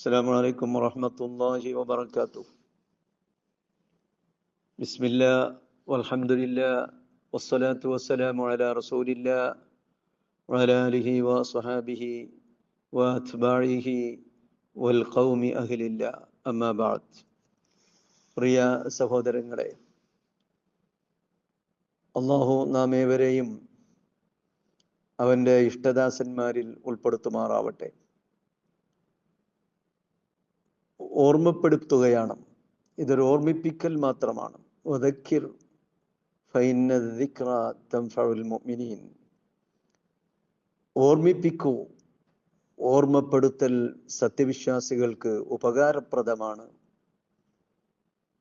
السلام عليكم ورحمة الله وبركاته بسم الله والحمد لله والصلاة والسلام على رسول الله وعلى آله وصحابه وأتباعه والقوم أهل الله أما بعد പ്രിയ സഹോദരങ്ങളെ അള്ളാഹു നാം ഏവരെയും അവൻ്റെ ഇഷ്ടദാസന്മാരിൽ ഉൾപ്പെടുത്തുമാറാവട്ടെ ഓർമ്മപ്പെടുത്തുകയാണ്. ഇതൊരു ഓർമ്മിപ്പിക്കൽ മാത്രമാണ്. ഉദക്കിർ ഓർമ്മിപ്പിക്കൂ ഓർമ്മപ്പെടുത്തൽ സത്യവിശ്വാസികൾക്ക് ഉപകാരപ്രദമാണ്.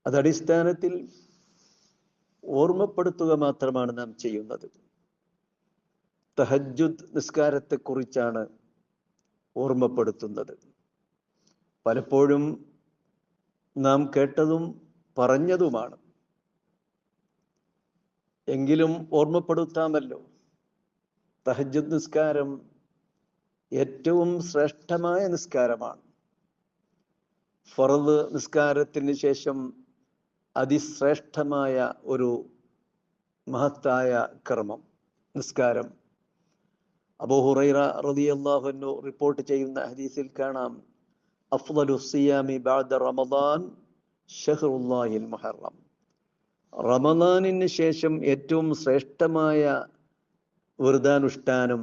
അതടിസ്ഥാനത്തിൽ ഓർമ്മപ്പെടുത്തുക മാത്രമാണ് നാം ചെയ്യുന്നത്. തഹജുദ് നിസ്കാരത്തെക്കുറിച്ചാണ് ഓർമ്മപ്പെടുത്തുന്നത്. പലപ്പോഴും നാം കേട്ടതും പറഞ്ഞതുമാണ്. എങ്കിലും ഓർമ്മപ്പെടുത്താമല്ലോ. തഹജുദ് നിസ്കാരം ഏറ്റവും ശ്രേഷ്ഠമായ നിസ്കാരമാണ്. ഫറദ് നിസ്കാരത്തിന് ശേഷം അതിശ്രേഷ്ഠമായ ഒരു മഹത്തായ കർമ്മം നിസ്കാരം. അബൂഹുറൈറ ഹുറൈറ റളിയല്ലാഹു റിപ്പോർട്ട് ചെയ്യുന്ന ഹദീസിൽ കാണാം. അഫ്ദലു സിയാമി ബഅദ റമദാൻ ഷഹ്റുല്ലാഹിൽ മുഹറം റമദാനിന് ശേഷം ഏറ്റവും ശ്രേഷ്ഠമായ വ്രതാനുഷ്ഠാനം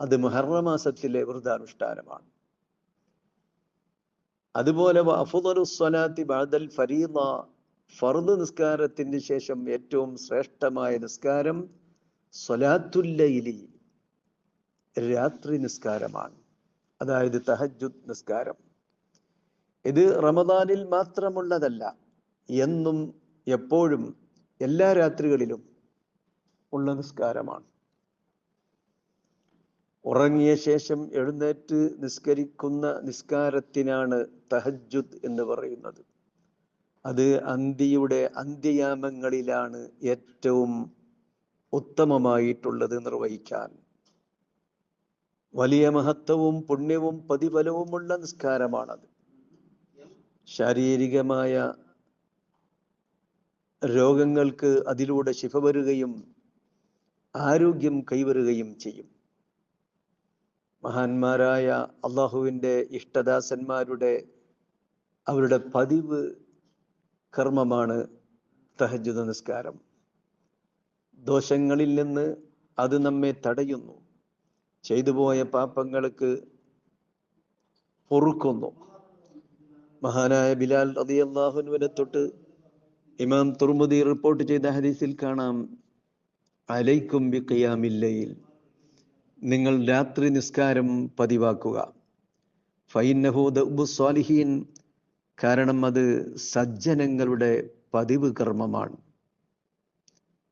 അത് മുഹറ മാസത്തിലെ വ്രതാനുഷ്ഠാനമാണ്. അതുപോലെ അഫുദലു സ്വലാത്തി ബഅദൽ ഫരീദ ഫർദ് നിസ്കാരത്തിന് ശേഷം ഏറ്റവും ശ്രേഷ്ഠമായ നിസ്കാരം സ്വലാത്തുല്ലൈലി രാത്രി നിസ്കാരമാണ്. അതായത് തഹജുദ് നിസ്കാരം. ഇത് റമദാനിൽ മാത്രമുള്ളതല്ല എന്നും എപ്പോഴും എല്ലാ രാത്രികളിലും ഉള്ള നിസ്കാരമാണ്. ഉറങ്ങിയ ശേഷം എഴുന്നേറ്റ് നിസ്കരിക്കുന്ന നിസ്കാരത്തിനാണ് തഹജുദ് എന്ന് പറയുന്നത്. അത് അന്തിയുടെ അന്ത്യയാമങ്ങളിലാണ് ഏറ്റവും ഉത്തമമായിട്ടുള്ളത് നിർവഹിക്കാൻ. വലിയ മഹത്വവും പുണ്യവും പ്രതിഫലവുമുള്ള നിസ്കാരമാണത്. ശാരീരികമായ രോഗങ്ങൾക്ക് അതിലൂടെ ശിഫ വരികയും ആരോഗ്യം കൈവരുകയും ചെയ്യും. മഹാന്മാരായ അള്ളാഹുവിന്റെ ഇഷ്ടദാസന്മാരുടെ അവരുടെ പതിവ് കർമ്മമാണ് തഹജുദ നിസ്കാരം. ദോഷങ്ങളിൽ നിന്ന് അത് നമ്മെ തടയുന്നു. ചെയ്തു പോയ പാപങ്ങൾക്ക് പൊറുക്കുന്നു. മഹാനായ ബിലാൽ റതി അള്ളാഹുനുവിനെ തൊട്ട് ഇമാം തുർമുദി റിപ്പോർട്ട് ചെയ്ത ഹദീസിൽ കാണാം അലൈക്കും ബി ഖിയാമില്ലയിൽ നിങ്ങൾ രാത്രി നിസ്കാരം പതിവാക്കുക. ഫൈനഹൂദ്ഹീൻ കാരണം അത് സജ്ജനങ്ങളുടെ പതിവ് കർമ്മമാണ്.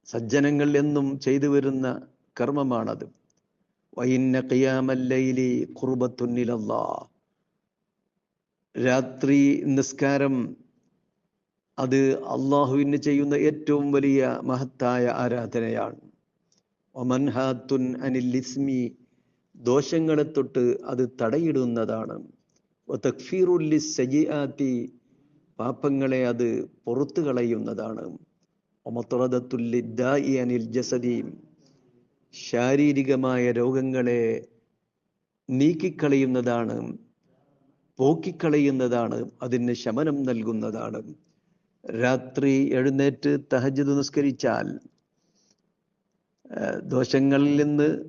സജ്ജനങ്ങൾ എന്നും ചെയ്തു വരുന്ന കർമ്മമാണത്. വൈന്ന ഖിയാമല്ലൈലി ഖുർബത്തുന്നിലല്ലാ രാത്രി നിസ്കാരം അത് അള്ളാഹുവിന് ചെയ്യുന്ന ഏറ്റവും വലിയ മഹത്തായ ആരാധനയാണ്. ഒമൻഹാത്തുൻ അനിൽ ഇസ്മി ദോഷങ്ങളെ തൊട്ട് അത് തടയിടുന്നതാണ്. സജിആത്തി പാപങ്ങളെ അത് പുറത്തു കളയുന്നതാണ്. അനിൽ ജസദി ശാരീരികമായ രോഗങ്ങളെ നീക്കിക്കളയുന്നതാണ്. പോക്കിക്കളയുന്നതാണ് അതിന് ശമനം നൽകുന്നതാണ്. രാത്രി എഴുന്നേറ്റ് തഹജ് നിസ്കരിച്ചാൽ ദോഷങ്ങളിൽ നിന്ന്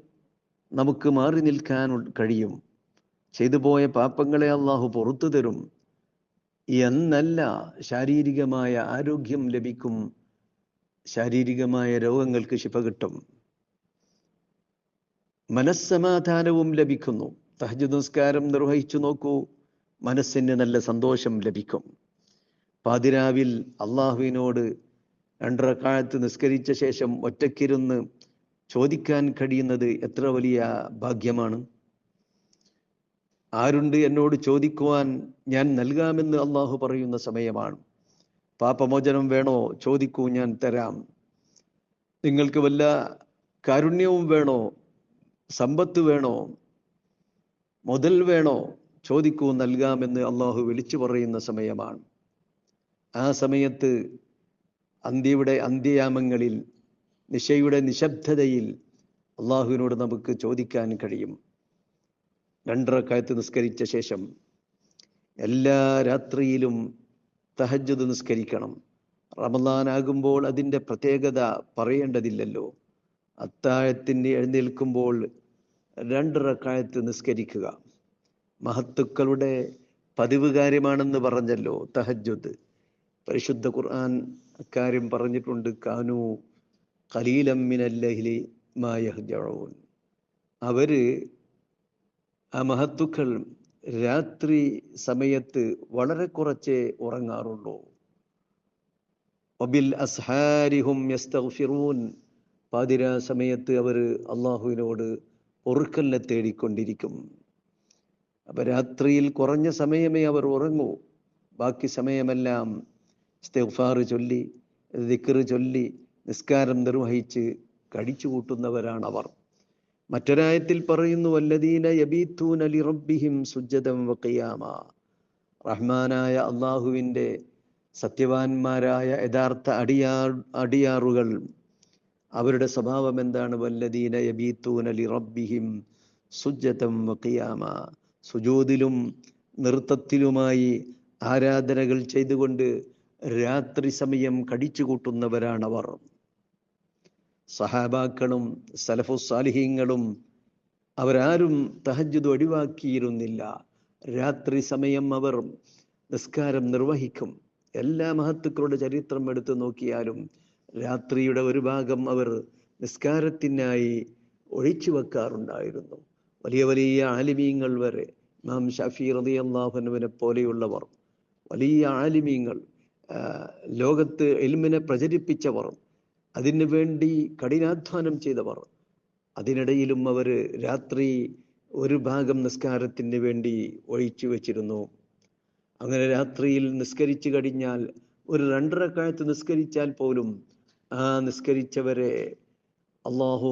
നമുക്ക് മാറി നിൽക്കാൻ കഴിയും. ചെയ്തു പോയ പാപങ്ങളെ അള്ളാഹു പുറത്തു തരും. എന്നല്ല ശാരീരികമായ ആരോഗ്യം ലഭിക്കും. ശാരീരികമായ രോഗങ്ങൾക്ക് ശിപ കിട്ടും. മനസ്സമാധാനവും ലഭിക്കുന്നു. തഹജ് നിസ്കാരം നിർവഹിച്ചു നോക്കൂ. മനസ്സിന് നല്ല സന്തോഷം ലഭിക്കും. പാതിരാവിൽ അള്ളാഹുവിനോട് രണ്ടരക്കാലത്ത് നിസ്കരിച്ച ശേഷം ഒറ്റക്കിരുന്ന് ചോദിക്കാൻ കഴിയുന്നത് എത്ര വലിയ ഭാഗ്യമാണ്? ആരുണ്ട് എന്നോട് ചോദിക്കുവാൻ ഞാൻ നൽകാമെന്ന് അള്ളാഹു പറയുന്ന സമയമാണ്. പാപമോചനം വേണോ? ചോദിക്കൂ ഞാൻ തരാം. നിങ്ങൾക്ക് വല്ല കാരുണ്യവും വേണോ? സമ്പത്ത് വേണോ? മുതൽ വേണോ? ചോദിക്കൂ നൽകാമെന്ന് അള്ളാഹു വിളിച്ചു പറയുന്ന സമയമാണ്. ആ സമയത്ത് അന്ത്യയുടെ അന്ത്യയാമങ്ങളിൽ നിശയുടെ നിശബ്ദതയിൽ അള്ളാഹുവിനോട് നമുക്ക് ചോദിക്കാൻ കഴിയും. രണ്ടരക്കാലത്ത് നിസ്കരിച്ച ശേഷം എല്ലാ രാത്രിയിലും തഹജ്ജത് നിസ്കരിക്കണം. റമദാനാകുമ്പോൾ അതിന്റെ പ്രത്യേകത പറയേണ്ടതില്ലല്ലോ. അത്താഴത്തിന് എഴുന്നേൽക്കുമ്പോൾ രണ്ടരക്കാലത്ത് നിസ്കരിക്കുക. മഹത്തുക്കളുടെ പതിവ് കാര്യമാണെന്ന് പറഞ്ഞല്ലോ തഹജ്ജുദ്. പരിശുദ്ധ ഖുർആൻ അക്കാര്യം പറഞ്ഞിട്ടുണ്ട് കാനു ഖലീലമ്മിനല്ലഹിലി മായഹ്ജവൻ അവർ ആ മഹത്തുക്കൾ രാത്രി സമയത്ത് വളരെ കുറച്ചേ ഉറങ്ങാറുള്ളൂ. വബിൽ അസ്ഹാരിഹും യസ്തഗ്ഫിറൂൻ. പാതിരാ സമയത്ത് അവർ അള്ളാഹുവിനോട് പൊറുക്കലിനെ തേടിക്കൊണ്ടിരിക്കും. അപ്പൊ രാത്രിയിൽ കുറഞ്ഞ സമയമേ അവർ ഉറങ്ങൂ. ബാക്കി സമയമെല്ലാം ഇസ്തിഗ്ഫാർ ചൊല്ലി ദിക്ർ ചൊല്ലി നിസ്കാരം നിർവഹിച്ച് കടിച്ചു കൂട്ടുന്നവരാണ് അവർ മറ്റൊരായത്തിൽ പറയുന്നു വല്ലദീന യബീത്തൂന ലിറബ്ബിഹിം സുജ്ജദം വഖിയാമ റഹ്മാനായ അള്ളാഹുവിന്റെ സത്യവാന്മാരായ യഥാർത്ഥ അടിയാർ അടിയാറുകൾ അവരുടെ സ്വഭാവം എന്താണ് വല്ലദീന യബീത്തൂന ലിറബ്ബിഹിം സുജ്ജതം വഖിയാമ സുജൂദിലും നൃത്തത്തിലുമായി ആരാധനകൾ ചെയ്തുകൊണ്ട് രാത്രി സമയം കടിച്ചു കൂട്ടുന്നവരാണവർ. സഹാബാക്കളും സലഫുസാലിഹീങ്ങളും അവരാരും തഹജ്ജുദ് ഒഴിവാക്കിയിരുന്നില്ല. രാത്രി സമയം അവർ നിസ്കാരം നിർവഹിക്കും. എല്ലാ മഹത്തുക്കളുടെ ചരിത്രം എടുത്തു നോക്കിയാലും രാത്രിയുടെ ഒരു ഭാഗം അവർ നിസ്കാരത്തിനായി ഒഴിച്ചു വെക്കാറുണ്ടായിരുന്നു. വലിയ വലിയ ആലിമീങ്ങൾ വരെ ഇമാം ഷഫി റതി അള്ളാഹുനുവിനെ പോലെയുള്ളവർ വലിയ ആലിമീങ്ങൾ ലോകത്ത് എൽമിനെ പ്രചരിപ്പിച്ചവർ അതിനു വേണ്ടി കഠിനാധ്വാനം ചെയ്തവർ അതിനിടയിലും അവർ രാത്രി ഒരു ഭാഗം നിസ്കാരത്തിന് വേണ്ടി ഒഴിച്ചു വച്ചിരുന്നു. അങ്ങനെ രാത്രിയിൽ നിസ്കരിച്ചു കഴിഞ്ഞാൽ ഒരു രണ്ടര രണ്ടരക്കാലത്ത് നിസ്കരിച്ചാൽ പോലും ആ നിസ്കരിച്ചവരെ അള്ളാഹു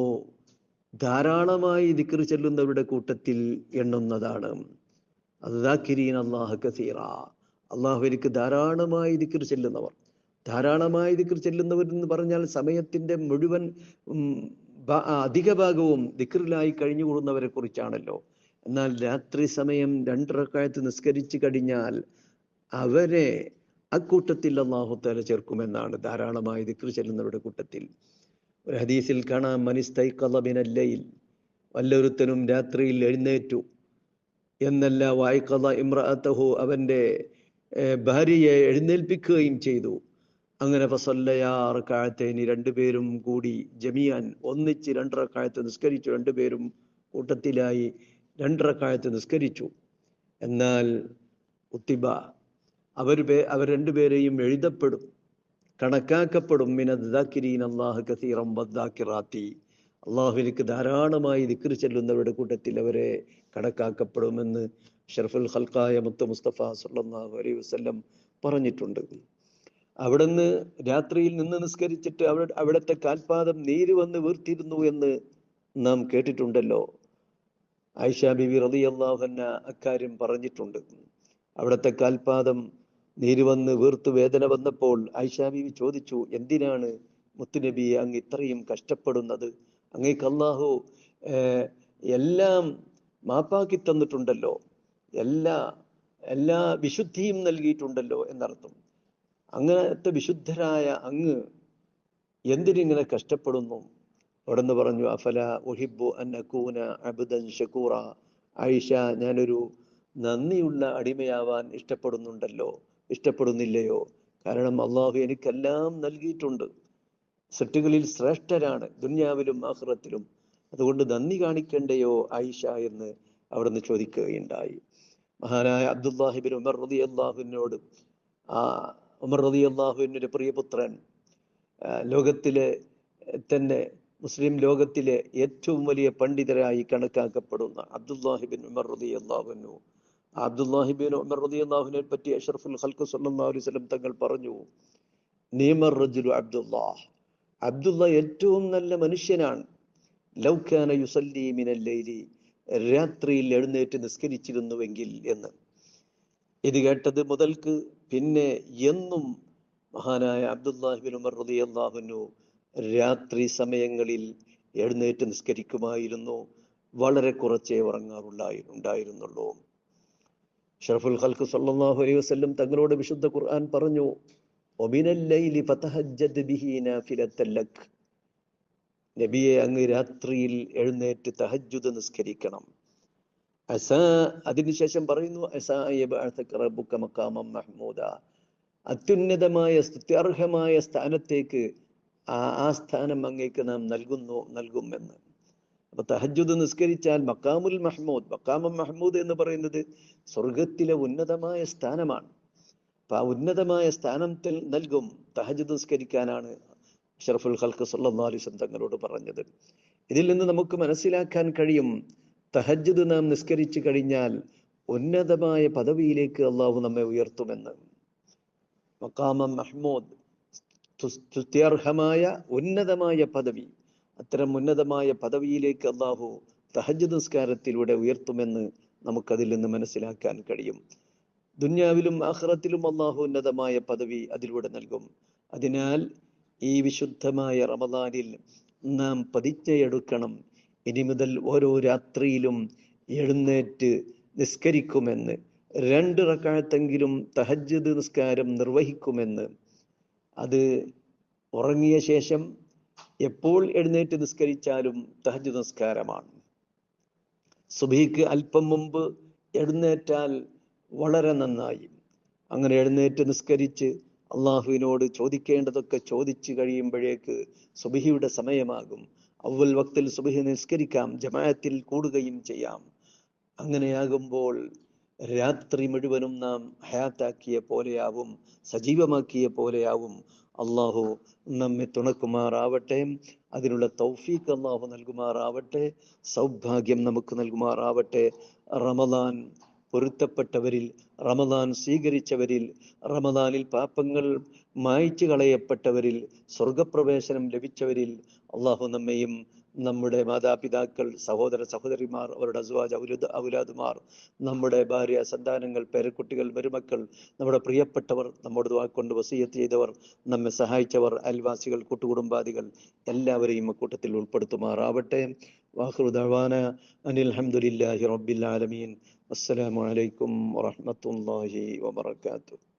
ധാരാളമായി ദിക്ർ ചെല്ലുന്നവരുടെ കൂട്ടത്തിൽ എണ്ണുന്നതാണ്. അള്ളാഹ് അള്ളാഹുവിലേക്ക് ധാരാളമായി ദിക്കർ ചെല്ലുന്നവർ. ധാരാളമായി ദിക്കർ ചെല്ലുന്നവർ എന്ന് പറഞ്ഞാൽ സമയത്തിന്റെ മുഴുവൻ അധിക ഭാഗവും ദിക്കറിലായി കഴിഞ്ഞു കൂടുന്നവരെ കുറിച്ചാണല്ലോ. എന്നാൽ രാത്രി സമയം രണ്ടരക്കാലത്ത് നിസ്കരിച്ചു കഴിഞ്ഞാൽ അവരെ അക്കൂട്ടത്തിൽ അള്ളാഹുത്താല ചേർക്കുമെന്നാണ് ധാരാളമായി ദിക്കർ ചെല്ലുന്നവരുടെ കൂട്ടത്തിൽ. ഒരു ഹദീസിൽ കാണാം മനിസ്തൈ കലബിനല്ലയിൽ വല്ലൊരുത്തനും രാത്രിയിൽ എഴുന്നേറ്റു. എന്നല്ല വായിക്കഥ ഇമ്രഅത്തഹു അവന്റെ ഭാര്യയെ എഴുന്നേൽപ്പിക്കുകയും ചെയ്തു. അങ്ങനെ ഫസല്ലയാറക്കാഴത്തേനി രണ്ടുപേരും കൂടി ജമിയാൻ ഒന്നിച്ച് രണ്ടര കാഴത്ത് നിസ്കരിച്ചു. രണ്ടുപേരും കൂട്ടത്തിലായി രണ്ടര കാഴത്ത് നിസ്കരിച്ചു. എന്നാൽ ഉത്തിബ അവർ അവർ രണ്ടുപേരെയും എഴുതപ്പെടും. കണക്കാക്കപ്പെടും. മിനദ്ദാക്കിരീൻ അള്ളാഹു കസീറം വദ്ദാക്കിറാത്തി. അള്ളാഹുവിലേക്ക് ധാരാളമായി ദിക്ർ ചെല്ലുന്നവരുടെ കൂട്ടത്തിൽ അവരെ കണക്കാക്കപ്പെടുമെന്ന് ഷർഫുൽ ഹൽക്കായ മുത്ത മുസ്തഫ സല്ലാഹു അലൈഹി വസ്ല്ലം പറഞ്ഞിട്ടുണ്ട്. അവിടുന്ന് രാത്രിയിൽ നിന്ന് നിസ്കരിച്ചിട്ട് അവിടെ അവിടുത്തെ കാൽപാദം നീര് വന്ന് വീർത്തിരുന്നു എന്ന് നാം കേട്ടിട്ടുണ്ടല്ലോ. ആയിഷ ബിബി റതി അള്ളാഹുന്ന അക്കാര്യം പറഞ്ഞിട്ടുണ്ട്. അവിടുത്തെ കാൽപാദം നീര് വന്ന് വീർത്ത് വേദന വന്നപ്പോൾ ഐഷാബിബി ചോദിച്ചു എന്തിനാണ് മുത്തുനബിയെ അങ്ങ് ഇത്രയും കഷ്ടപ്പെടുന്നത്? അങ്ങേക്ക് അള്ളാഹു എല്ലാം മാപ്പാക്കി തന്നിട്ടുണ്ടല്ലോ. എല്ലാ എല്ലാ വിശുദ്ധിയും നൽകിയിട്ടുണ്ടല്ലോ എന്നർത്ഥം. അങ്ങനത്തെ വിശുദ്ധരായ അങ്ങ് എന്തിനിങ്ങനെ കഷ്ടപ്പെടുന്നു? ഉടന്ന് പറഞ്ഞു അഫല ഒഹിബു അന്നക്കൂന അബുദൻ ഷക്കൂറ ആയിഷ ഞാനൊരു നന്ദിയുള്ള അടിമയാവാൻ ഇഷ്ടപ്പെടുന്നുണ്ടല്ലോ. ഇഷ്ടപ്പെടുന്നില്ലയോ? കാരണം അള്ളാഹു എനിക്കെല്ലാം നൽകിയിട്ടുണ്ട്. സെറ്റുകളിൽ ശ്രേഷ്ഠരാണ് ദുന്യാവിലും ആഹ്റത്തിലും അതുകൊണ്ട് നന്ദി കാണിക്കണ്ടയോ ആയിഷ എന്ന് അവിടുന്ന് ചോദിക്കുകയുണ്ടായി. മഹാനായ അബ്ദുല്ലാഹിബിൻ ഉമർ റതി അള്ളാഹുവിനോട് ആ ഉമർ റതി അള്ളാഹുവിന്റെ പ്രിയപുത്രൻ ലോകത്തിലെ തന്നെ മുസ്ലിം ലോകത്തിലെ ഏറ്റവും വലിയ പണ്ഡിതരായി കണക്കാക്കപ്പെടുന്ന അബ്ദുല്ലാഹിബിൻ ഉമർ റതി അള്ളാഹുനു അബ്ദുല്ലാഹിബിൻ ഉമർ റതി അള്ളാഹുവിനെ പറ്റി അഷറഫുൽ ഖൽക്കു സല്ലാ അലൈഹി സ്വലം തങ്ങൾ പറഞ്ഞു നീമർ റജുലു അബ്ദുല്ലാഹ്. അബ്ദുള്ള ഏറ്റവും നല്ല മനുഷ്യനാണ്. ലൗഖാന യുസല്ലി മിനല്ലൈലി രാത്രിയിൽ എഴുന്നേറ്റ് നിസ്കരിച്ചിരുന്നുവെങ്കിൽ എന്ന്. ഇത് കേട്ടത് മുതൽക്ക് പിന്നെ എന്നും മഹാനായ അബ്ദുല്ലാഹിബിൻ ഉമർ റളിയല്ലാഹുവിനു രാത്രി സമയങ്ങളിൽ എഴുന്നേറ്റ് നിസ്കരിക്കുമായിരുന്നു. വളരെ കുറച്ചേ ഉറങ്ങാറുണ്ടായി ഉണ്ടായിരുന്നുള്ളൂ ഷറഫുൽ ഖൽക്ക് സല്ലല്ലാഹു അലൈഹി വസല്ലം തങ്ങളോട് വിശുദ്ധ ഖുർആൻ പറഞ്ഞു നബിയെ അങ്ങ് രാത്രിയിൽ എഴുന്നേറ്റ് തഹജ്ജുദ് നിസ്കരിക്കണം. അസാ അതിനുശേഷം പറയുന്നു മഹ്മൂദ. അത്യുന്നതമായ സ്തുത്യർഹമായ സ്ഥാനത്തേക്ക് ആ ആ സ്ഥാനം അങ്ങേക്ക് നാം നൽകുന്നു നൽകുമെന്ന് അപ്പൊ തഹജുദ് നിസ്കരിച്ചാൽ മക്കാമുൽ മഹ്മൂദ് മക്കാമു മഹ്മൂദ് എന്ന് പറയുന്നത് സ്വർഗത്തിലെ ഉന്നതമായ സ്ഥാനമാണ്. അപ്പൊ ആ ഉന്നതമായ സ്ഥാനത്തിൽ നൽകും തഹജുദ് നിസ്കരിക്കാനാണ് ഷറഫുൽ ഖൽക്ക് വസല്ലം തങ്ങളോട് പറഞ്ഞത്. ഇതിൽ നിന്ന് നമുക്ക് മനസ്സിലാക്കാൻ കഴിയും തഹജ്ജുദ് നാം നിസ്കരിച്ചു കഴിഞ്ഞാൽ ഉന്നതമായ പദവിയിലേക്ക് അള്ളാഹു നമ്മെ ഉയർത്തുമെന്ന്. മക്കാമം മഹ്മൂദ് സ്തുത്യർഹമായ ഉന്നതമായ പദവി. അത്തരം ഉന്നതമായ പദവിയിലേക്ക് അള്ളാഹു തഹജ് നിസ്കാരത്തിലൂടെ ഉയർത്തുമെന്ന് നമുക്കതിൽ നിന്ന് മനസ്സിലാക്കാൻ കഴിയും. ദുന്യാവിലും ആഹ്റത്തിലും അള്ളാഹു ഉന്നതമായ പദവി അതിലൂടെ നൽകും. അതിനാൽ ഈ വിശുദ്ധമായ റമദാനിൽ നാം പതിച്ചയെടുക്കണം. ഇനി മുതൽ ഓരോ രാത്രിയിലും എഴുന്നേറ്റ് നിസ്കരിക്കുമെന്ന് രണ്ട് റക്കാഴത്തെങ്കിലും തഹജ്ജുദ് നിസ്കാരം നിർവഹിക്കുമെന്ന്. അത് ഉറങ്ങിയ ശേഷം എപ്പോൾ എഴുന്നേറ്റ് നിസ്കരിച്ചാലും തഹജ് നിസ്കാരമാണ്. സുബഹിക്ക് അല്പം മുമ്പ് എഴുന്നേറ്റാൽ വളരെ നന്നായി. അങ്ങനെ എഴുന്നേറ്റ് നിസ്കരിച്ച് അള്ളാഹുവിനോട് ചോദിക്കേണ്ടതൊക്കെ ചോദിച്ചു കഴിയുമ്പോഴേക്ക് സുബഹിയുടെ സമയമാകും. അവൽ വക്തിൽ സുബിഹി നിസ്കരിക്കാം ജമാഅത്തിൽ കൂടുകയും ചെയ്യാം. അങ്ങനെയാകുമ്പോൾ രാത്രി മുഴുവനും നാം ഹയാത്താക്കിയ പോലെയാവും സജീവമാക്കിയ പോലെയാവും. അള്ളാഹു നമ്മെ തുണക്കുമാറാവട്ടെ. അതിനുള്ള തൗഫീഖ് അള്ളാഹു നൽകുമാറാവട്ടെ. സൗഭാഗ്യം നമുക്ക് നൽകുമാറാവട്ടെ. റമദാൻ പൊരുത്തപ്പെട്ടവരിൽ റമദാൻ സ്വീകരിച്ചവരിൽ റമദാനിൽ പാപങ്ങൾ മായ്ച്ചു കളയപ്പെട്ടവരിൽ സ്വർഗപ്രവേശനം ലഭിച്ചവരിൽ അള്ളാഹു നമ്മയും നമ്മുടെ മാതാപിതാക്കൾ സഹോദര സഹോദരിമാർ അവരുടെ അസുവാജ് ഔലാദുമാർ നമ്മുടെ ഭാര്യ സന്താനങ്ങൾ പേരക്കുട്ടികൾ മരുമക്കൾ നമ്മുടെ പ്രിയപ്പെട്ടവർ നമ്മോട് കൊണ്ട് വസീയത്ത് ചെയ്തവർ നമ്മെ സഹായിച്ചവർ അയൽവാസികൾ കൂട്ടുകുടുംബാദികൾ എല്ലാവരെയും കൂട്ടത്തിൽ ഉൾപ്പെടുത്തുമാറാവട്ടെ. വാഹൃദാന അനിൽ അഹമ്മദില്ലാഹി റബ്ബിൽ ആലമീൻ. വറഹ്മത്തുള്ളാഹി വബറകാതുഹു.